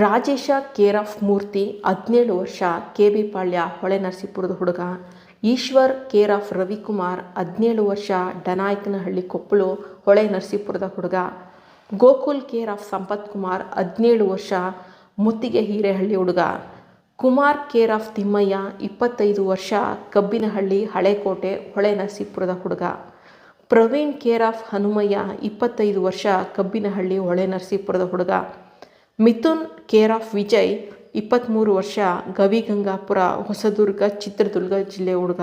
Rajesh care of ಮೂರ್ತಿ ಹದಿನೇಳು ವರ್ಷ K B ಪಾಳ್ಯ ಹೊಳೆ ನರಸೀಪುರದ ಹುಡುಗ. ಈಶ್ವರ್ ಕೇರ್ ಆಫ್ ರವಿಕುಮಾರ್ ಹದಿನೇಳು ವರ್ಷ ಡನಾಯಕನಹಳ್ಳಿ ಕೊಪ್ಪಳು ಹೊಳೆ ನರಸೀಪುರದ ಹುಡುಗ. ಗೋಕುಲ್ ಕೇರ್ ಆಫ್ ಸಂಪತ್ ಕುಮಾರ್ ಹದಿನೇಳು ವರ್ಷ ಮುತ್ತಿಗೆ ಹಿರೇಹಳ್ಳಿ ಹುಡುಗ. ಕುಮಾರ್ ಕೇರ್ ಆಫ್ ತಿಮ್ಮಯ್ಯ ಇಪ್ಪತ್ತೈದು ವರ್ಷ ಕಬ್ಬಿನಹಳ್ಳಿ ಹಳೆಕೋಟೆ ಹೊಳೆ ನರಸೀಪುರದ ಹುಡುಗ. ಪ್ರವೀಣ್ ಕೇರ್ ಆಫ್ ಹನುಮಯ್ಯ ಇಪ್ಪತ್ತೈದು ವರ್ಷ ಕಬ್ಬಿನಹಳ್ಳಿ ಹೊಳೆ ನರಸೀಪುರದ ಹುಡುಗ. ಮಿಥುನ್ ಕೇರ್ ಆಫ್ ವಿಜಯ್ ಇಪ್ಪತ್ತ್ಮೂರು ವರ್ಷ ಗವಿಗಂಗಾಪುರ ಹೊಸದುರ್ಗ, ಚಿತ್ರದುರ್ಗ ಜಿಲ್ಲೆ ಹುಡುಗ.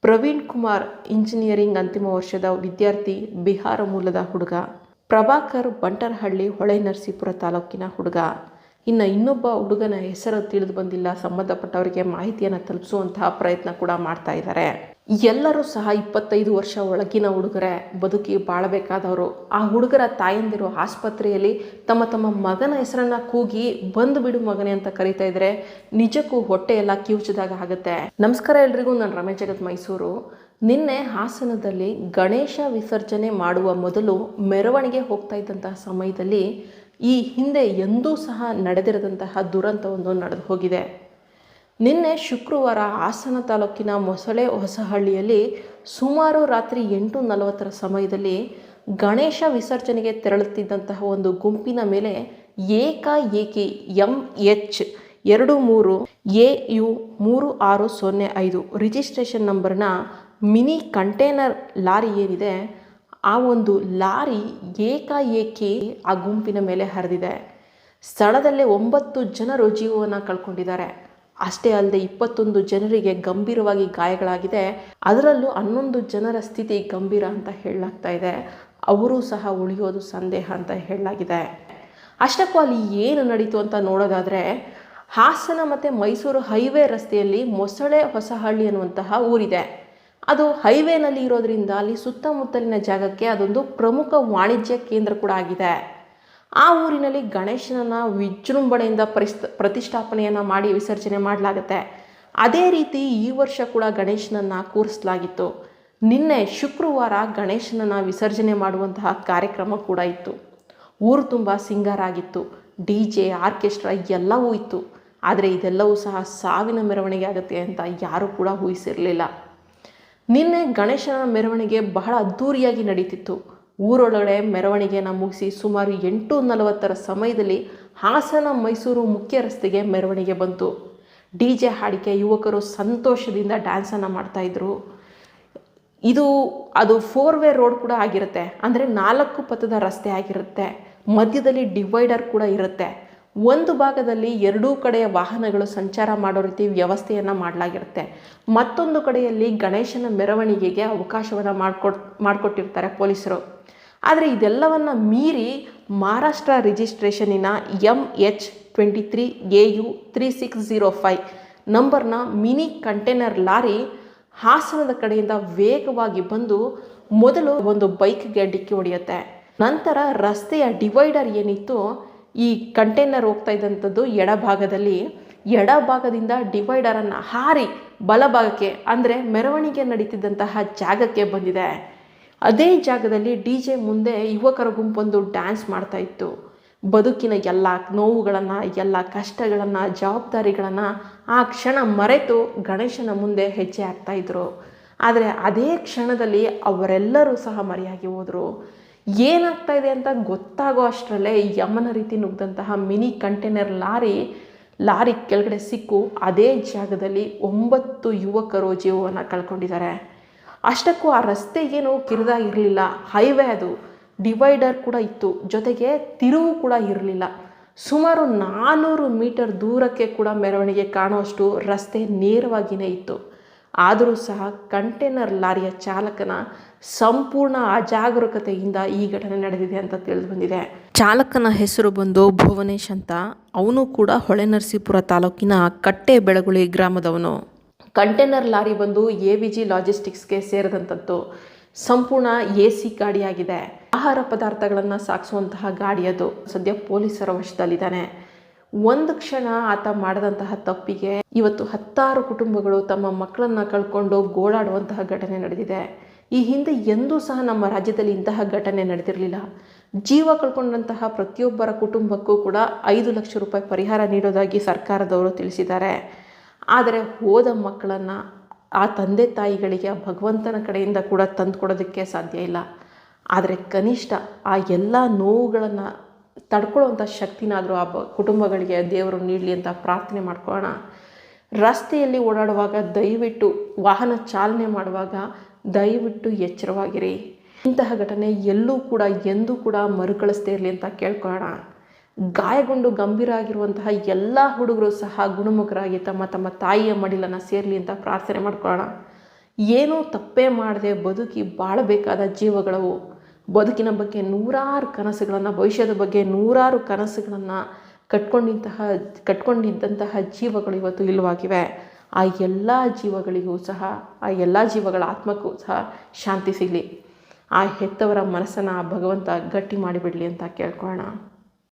ಪ್ರವೀಣ್ ಕುಮಾರ್, ಇಂಜಿನಿಯರಿಂಗ್ ಅಂತಿಮ ವರ್ಷದ ವಿದ್ಯಾರ್ಥಿ, ಬಿಹಾರ ಮೂಲದ ಹುಡುಗ. ಪ್ರಭಾಕರ್ ಬಂಟರಹಳ್ಳಿ ಹೊಳೆ ನರಸೀಪುರ ತಾಲೂಕಿನ ಹುಡುಗ. ಇನ್ನು ಇನ್ನೊಬ್ಬ ಹುಡುಗನ ಹೆಸರು ತಿಳಿದು ಬಂದಿಲ್ಲ. ಸಂಬಂಧಪಟ್ಟವರಿಗೆ ಮಾಹಿತಿಯನ್ನು ತಲುಪಿಸುವಂತಹ ಪ್ರಯತ್ನ ಕೂಡ ಮಾಡ್ತಾ ಇದ್ದಾರೆ. ಎಲ್ಲರೂ ಸಹ ಇಪ್ಪತ್ತೈದು ವರ್ಷ ಒಳಗಿನ ಹುಡುಗರೆ ಬದುಕಿ ಬಾಳಬೇಕಾದವರು. ಆ ಹುಡುಗರ ತಾಯಂದಿರು ಆಸ್ಪತ್ರೆಯಲ್ಲಿ ತಮ್ಮ ತಮ್ಮ ಮಗನ ಹೆಸರನ್ನ ಕೂಗಿ, ಬಂದು ಬಿಡು ಮಗನೇ ಅಂತ ಕರಿತಾ ಇದ್ರೆ ನಿಜಕ್ಕೂ ಹೊಟ್ಟೆ ಎಲ್ಲ ಕಿವುಚಿದಾಗ ಆಗುತ್ತೆ. ನಮಸ್ಕಾರ ಎಲ್ರಿಗೂ, ನಾನು ರಮೇಶ್ ಜಗತ್ ಮೈಸೂರು. ನಿನ್ನೆ ಹಾಸನದಲ್ಲಿ ಗಣೇಶ ವಿಸರ್ಜನೆ ಮಾಡುವ ಮೊದಲು ಮೆರವಣಿಗೆ ಹೋಗ್ತಾ ಇದ್ದಂತಹ ಸಮಯದಲ್ಲಿ ಈ ಹಿಂದೆ ಎಂದೂ ಸಹ ನಡೆದಿರದಂತಹ ದುರಂತವೊಂದು ನಡೆದು ಹೋಗಿದೆ. ನಿನ್ನೆ ಶುಕ್ರವಾರ ಹಾಸನ ತಾಲೂಕಿನ ಮೊಸಳೆ ಹೊಸಹಳ್ಳಿಯಲ್ಲಿ ಸುಮಾರು ರಾತ್ರಿ ಎಂಟು ನಲವತ್ತರ ಸಮಯದಲ್ಲಿ ಗಣೇಶ ವಿಸರ್ಜನೆಗೆ ತೆರಳುತ್ತಿದ್ದಂತಹ ಒಂದು ಗುಂಪಿನ ಮೇಲೆ ಏಕಾಏಕಿ ಎಂ ಎಚ್ ಎರಡು ಮೂರು ಎ ಯು ಮೂರು ಆರು ಸೊನ್ನೆ ಐದು ರಿಜಿಸ್ಟ್ರೇಷನ್ ನಂಬರ್ನ ಮಿನಿ ಕಂಟೈನರ್ ಲಾರಿ ಏನಿದೆ, ಆ ಒಂದು ಲಾರಿ ಏಕಾಏಕಿ ಆ ಗುಂಪಿನ ಮೇಲೆ ಹರಿದಿದೆ. ಸ್ಥಳದಲ್ಲೇ ಒಂಬತ್ತು ಜನರು ಜೀವವನ್ನು ಕಳ್ಕೊಂಡಿದ್ದಾರೆ. ಅಷ್ಟೇ ಅಲ್ಲದೆ ಇಪ್ಪತ್ತೊಂದು ಜನರಿಗೆ ಗಂಭೀರವಾಗಿ ಗಾಯಗಳಾಗಿದೆ. ಅದರಲ್ಲೂ ಹನ್ನೊಂದು ಜನರ ಸ್ಥಿತಿ ಗಂಭೀರ ಅಂತ ಹೇಳಲಾಗ್ತಾ ಇದೆ. ಅವರೂ ಸಹ ಉಳಿಯೋದು ಸಂದೇಹ ಅಂತ ಹೇಳಲಾಗಿದೆ. ಅಷ್ಟಕ್ಕೂ ಅಲ್ಲಿ ಏನು ನಡೀತು ಅಂತ ನೋಡೋದಾದರೆ, ಹಾಸನ ಮತ್ತು ಮೈಸೂರು ಹೈವೇ ರಸ್ತೆಯಲ್ಲಿ ಮೊಸಳೆ ಹೊಸಹಳ್ಳಿ ಅನ್ನುವಂತಹ ಊರಿದೆ. ಅದು ಹೈವೇನಲ್ಲಿ ಇರೋದ್ರಿಂದ ಅಲ್ಲಿ ಸುತ್ತಮುತ್ತಲಿನ ಜಾಗಕ್ಕೆ ಅದೊಂದು ಪ್ರಮುಖ ವಾಣಿಜ್ಯ ಕೇಂದ್ರ ಕೂಡ ಆಗಿದೆ. ಆ ಊರಿನಲ್ಲಿ ಗಣೇಶನನ್ನು ವಿಜೃಂಭಣೆಯಿಂದ ಪರಿಸ್ ಪ್ರತಿಷ್ಠಾಪನೆಯನ್ನು ಮಾಡಿ ವಿಸರ್ಜನೆ ಮಾಡಲಾಗುತ್ತೆ. ಅದೇ ರೀತಿ ಈ ವರ್ಷ ಕೂಡ ಗಣೇಶನನ್ನು ಕೂರಿಸಲಾಗಿತ್ತು. ನಿನ್ನೆ ಶುಕ್ರವಾರ ಗಣೇಶನನ್ನು ವಿಸರ್ಜನೆ ಮಾಡುವಂತಹ ಕಾರ್ಯಕ್ರಮ ಕೂಡ ಇತ್ತು. ಊರು ತುಂಬ ಸಿಂಗರ್ ಆಗಿತ್ತು ಡಿ ಜೆ, ಆರ್ಕೆಸ್ಟ್ರಾ ಎಲ್ಲವೂ ಇತ್ತು. ಆದರೆ ಇದೆಲ್ಲವೂ ಸಹ ಸಾವಿನ ಮೆರವಣಿಗೆ ಆಗುತ್ತೆ ಅಂತ ಯಾರೂ ಕೂಡ ಊಹಿಸಿರಲಿಲ್ಲ. ನಿನ್ನೆ ಗಣೇಶನ ಮೆರವಣಿಗೆ ಬಹಳ ಅದ್ಧೂರಿಯಾಗಿ ನಡೀತಿತ್ತು. ಊರೊಳಗಡೆ ಮೆರವಣಿಗೆಯನ್ನು ಮುಗಿಸಿ ಸುಮಾರು ಎಂಟು ನಲವತ್ತರ ಸಮಯದಲ್ಲಿ ಹಾಸನ ಮೈಸೂರು ಮುಖ್ಯ ರಸ್ತೆಗೆ ಮೆರವಣಿಗೆ ಬಂತು. ಡಿ ಜೆ ಹಾಡಿಕೆ ಯುವಕರು ಸಂತೋಷದಿಂದ ಡ್ಯಾನ್ಸನ್ನು ಮಾಡ್ತಾಯಿದ್ರು ಇದು, ಅದು ಫೋರ್ ವೇ ರೋಡ್ ಕೂಡ ಆಗಿರುತ್ತೆ. ಅಂದರೆ ನಾಲ್ಕು ಪಥದ ರಸ್ತೆ ಆಗಿರುತ್ತೆ. ಮಧ್ಯದಲ್ಲಿ ಡಿವೈಡರ್ ಕೂಡ ಇರುತ್ತೆ. ಒಂದು ಭಾಗದಲ್ಲಿ ಎರಡೂ ಕಡೆಯ ವಾಹನಗಳು ಸಂಚಾರ ಮಾಡೋ ರೀತಿ ವ್ಯವಸ್ಥೆಯನ್ನು ಮಾಡಲಾಗಿರುತ್ತೆ. ಮತ್ತೊಂದು ಕಡೆಯಲ್ಲಿ ಗಣೇಶನ ಮೆರವಣಿಗೆಗೆ ಅವಕಾಶವನ್ನು ಮಾಡಿಕೊಟ್, ಮಾಡಿಕೊಟ್ಟಿರ್ತಾರೆ ಪೊಲೀಸರು. ಆದರೆ ಇದೆಲ್ಲವನ್ನು ಮೀರಿ Maharashtra ರಿಜಿಸ್ಟ್ರೇಷನಿನ M H twenty three A U three six zero five ನಂಬರ್ನ ಮಿನಿ ಕಂಟೈನರ್ ಲಾರಿ ಹಾಸನದ ಕಡೆಯಿಂದ ವೇಗವಾಗಿ ಬಂದು ಮೊದಲು ಒಂದು ಬೈಕ್ಗೆ ಡಿಕ್ಕಿ ಹೊಡೆಯುತ್ತೆ. ನಂತರ ರಸ್ತೆಯ ಡಿವೈಡರ್ ಏನಿತ್ತು ಈ ಕಂಟೈನರ್ ಹೋಗ್ತಾ ಇದ್ದಂಥದ್ದು ಎಡಭಾಗದಲ್ಲಿ, ಎಡಭಾಗದಿಂದ ಡಿವೈಡರನ್ನು ಹಾರಿ ಬಲಭಾಗಕ್ಕೆ, ಅಂದರೆ ಮೆರವಣಿಗೆ ನಡೀತಿದ್ದಂತಹ ಜಾಗಕ್ಕೆ ಬಂದಿದೆ. ಅದೇ ಜಾಗದಲ್ಲಿ ಡಿ ಜೆ ಮುಂದೆ ಯುವಕರ ಗುಂಪೊಂದು ಡ್ಯಾನ್ಸ್ ಮಾಡ್ತಾ ಇತ್ತು. ಬದುಕಿನ ಎಲ್ಲ ನೋವುಗಳನ್ನು, ಎಲ್ಲ ಕಷ್ಟಗಳನ್ನು, ಜವಾಬ್ದಾರಿಗಳನ್ನು ಆ ಕ್ಷಣ ಮರೆತು ಗಣೇಶನ ಮುಂದೆ ಹೆಜ್ಜೆ ಹಾಕ್ತಾಯಿದ್ರು ಆದರೆ ಅದೇ ಕ್ಷಣದಲ್ಲಿ ಅವರೆಲ್ಲರೂ ಸಹ ಮರೆಯಾಗಿ ಹೋದರು. ಏನಾಗ್ತಾ ಇದೆ ಅಂತ ಗೊತ್ತಾಗೋ ಅಷ್ಟರಲ್ಲೇ ಯಮನ ರೀತಿ ನುಗ್ದಂತಹ ಮಿನಿ ಕಂಟೈನರ್ ಲಾರಿ ಲಾರಿ ಕೆಳಗಡೆ ಸಿಕ್ಕು. ಅದೇ ಜಾಗದಲ್ಲಿ ಒಂಬತ್ತು ಯುವಕರು ಜೀವವನ್ನು ಕಳ್ಕೊಂಡಿದ್ದಾರೆ. ಅಷ್ಟಕ್ಕೂ ಆ ರಸ್ತೆ ಏನು ಕಿರಿದಾಗಿರಲಿಲ್ಲ. ಹೈವೇ ಅದು. ಡಿವೈಡರ್ ಕೂಡ ಇತ್ತು. ಜೊತೆಗೆ ತಿರುವು ಕೂಡ ಇರಲಿಲ್ಲ. ಸುಮಾರು ನಾನ್ನೂರು ಮೀಟರ್ ದೂರಕ್ಕೆ ಕೂಡ ಮೆರವಣಿಗೆ ಕಾಣುವಷ್ಟು ರಸ್ತೆ ನೇರವಾಗಿಯೇ ಇತ್ತು. ಆದರೂ ಸಹ ಕಂಟೈನರ್ ಲಾರಿಯ ಚಾಲಕನ ಸಂಪೂರ್ಣ ಅಜಾಗರೂಕತೆಯಿಂದ ಈ ಘಟನೆ ನಡೆದಿದೆ ಅಂತ ತಿಳಿದು ಬಂದಿದೆ. ಚಾಲಕನ ಹೆಸರು ಬಂದು ಭುವನೇಶ್ ಅಂತ. ಅವನು ಕೂಡ ಹೊಳೆನರಸೀಪುರ ತಾಲೂಕಿನ ಕಟ್ಟೆ ಬೆಳಗುಳಿ ಗ್ರಾಮದವನು. ಕಂಟೈನರ್ ಲಾರಿ ಬಂದು ಎ ವಿ ಜಿ ಲಾಜಿಸ್ಟಿಕ್ಸ್ಗೆ ಸೇರಿದಂಥದ್ದು ಸಂಪೂರ್ಣ ಎ ಸಿ ಗಾಡಿಯಾಗಿದೆ. ಆಹಾರ ಪದಾರ್ಥಗಳನ್ನು ಸಾಗಿಸುವಂತಹ ಗಾಡಿ ಅದು. ಸದ್ಯ ಪೊಲೀಸರ ವಶದಲ್ಲಿದ್ದಾನೆ. ಒಂದು ಕ್ಷಣ ಆತ ಮಾಡಿದಂತಹ ತಪ್ಪಿಗೆ ಇವತ್ತು ಹತ್ತಾರು ಕುಟುಂಬಗಳು ತಮ್ಮ ಮಕ್ಕಳನ್ನು ಕಳ್ಕೊಂಡು ಗೋಳಾಡುವಂತಹ ಘಟನೆ ನಡೆದಿದೆ. ಈ ಹಿಂದೆ ಎಂದೂ ಸಹ ನಮ್ಮ ರಾಜ್ಯದಲ್ಲಿ ಇಂತಹ ಘಟನೆ ನಡೆದಿರಲಿಲ್ಲ. ಜೀವ ಕಳ್ಕೊಂಡಂತಹ ಪ್ರತಿಯೊಬ್ಬರ ಕುಟುಂಬಕ್ಕೂ ಕೂಡ ಐದು ಲಕ್ಷ ರೂಪಾಯಿ ಪರಿಹಾರ ನೀಡೋದಾಗಿ ಸರ್ಕಾರದವರು ತಿಳಿಸಿದ್ದಾರೆ. ಆದರೆ ಹೋದ ಮಕ್ಕಳನ್ನು ಆ ತಂದೆ ತಾಯಿಗಳಿಗೆ ಭಗವಂತನ ಕಡೆಯಿಂದ ಕೂಡ ತಂದು ಕೊಡೋದಕ್ಕೆ ಸಾಧ್ಯ ಇಲ್ಲ. ಆದರೆ ಕನಿಷ್ಠ ಆ ಎಲ್ಲ ನೋವುಗಳನ್ನು ತಡ್ಕೊಳ್ಳುವಂಥ ಶಕ್ತಿನಾದರೂ ಆ ಕುಟುಂಬಗಳಿಗೆ ದೇವರು ನೀಡಲಿ ಅಂತ ಪ್ರಾರ್ಥನೆ ಮಾಡ್ಕೊಳ್ಳೋಣ. ರಸ್ತೆಯಲ್ಲಿ ಓಡಾಡುವಾಗ ದಯವಿಟ್ಟು ವಾಹನ ಚಾಲನೆ ಮಾಡುವಾಗ ದಯವಿಟ್ಟು ಎಚ್ಚರವಾಗಿರಿ. ಇಂತಹ ಘಟನೆ ಎಲ್ಲೂ ಕೂಡ, ಎಂದೂ ಕೂಡ ಮರುಕಳಿಸ್ತೇ ಇರಲಿ ಅಂತ ಕೇಳ್ಕೊಳ್ಳೋಣ. ಗಾಯಗೊಂಡು ಗಂಭೀರ ಆಗಿರುವಂತಹ ಎಲ್ಲ ಹುಡುಗರು ಸಹ ಗುಣಮುಖರಾಗಿ ತಮ್ಮ ತಮ್ಮ ತಾಯಿಯ ಮಡಿಲನ್ನು ಸೇರಲಿ ಅಂತ ಪ್ರಾರ್ಥನೆ ಮಾಡ್ಕೊಳ್ಳೋಣ. ಏನೂ ತಪ್ಪೇ ಮಾಡದೆ ಬದುಕಿ ಬಾಳಬೇಕಾದ ಜೀವಗಳವು ಬದುಕಿನ ಬಗ್ಗೆ ನೂರಾರು ಕನಸುಗಳನ್ನು, ಭವಿಷ್ಯದ ಬಗ್ಗೆ ನೂರಾರು ಕನಸುಗಳನ್ನು ಕಟ್ಕೊಂಡಂತಹ, ಕಟ್ಕೊಂಡಿದ್ದಂತಹ ಜೀವಗಳು ಇವತ್ತು ಇಲ್ಲವಾಗಿವೆ. ಆ ಎಲ್ಲ ಜೀವಗಳಿಗೂ ಸಹ, ಆ ಎಲ್ಲ ಜೀವಗಳ ಆತ್ಮಕ್ಕೂ ಸಹ ಶಾಂತಿ ಸಿಗಲಿ. ಆ ಹೆತ್ತವರ ಮನಸ್ಸನ್ನು ಭಗವಂತ ಗಟ್ಟಿ ಮಾಡಿಬಿಡಲಿ ಅಂತ ಕೇಳ್ಕೊಳ್ಳೋಣ.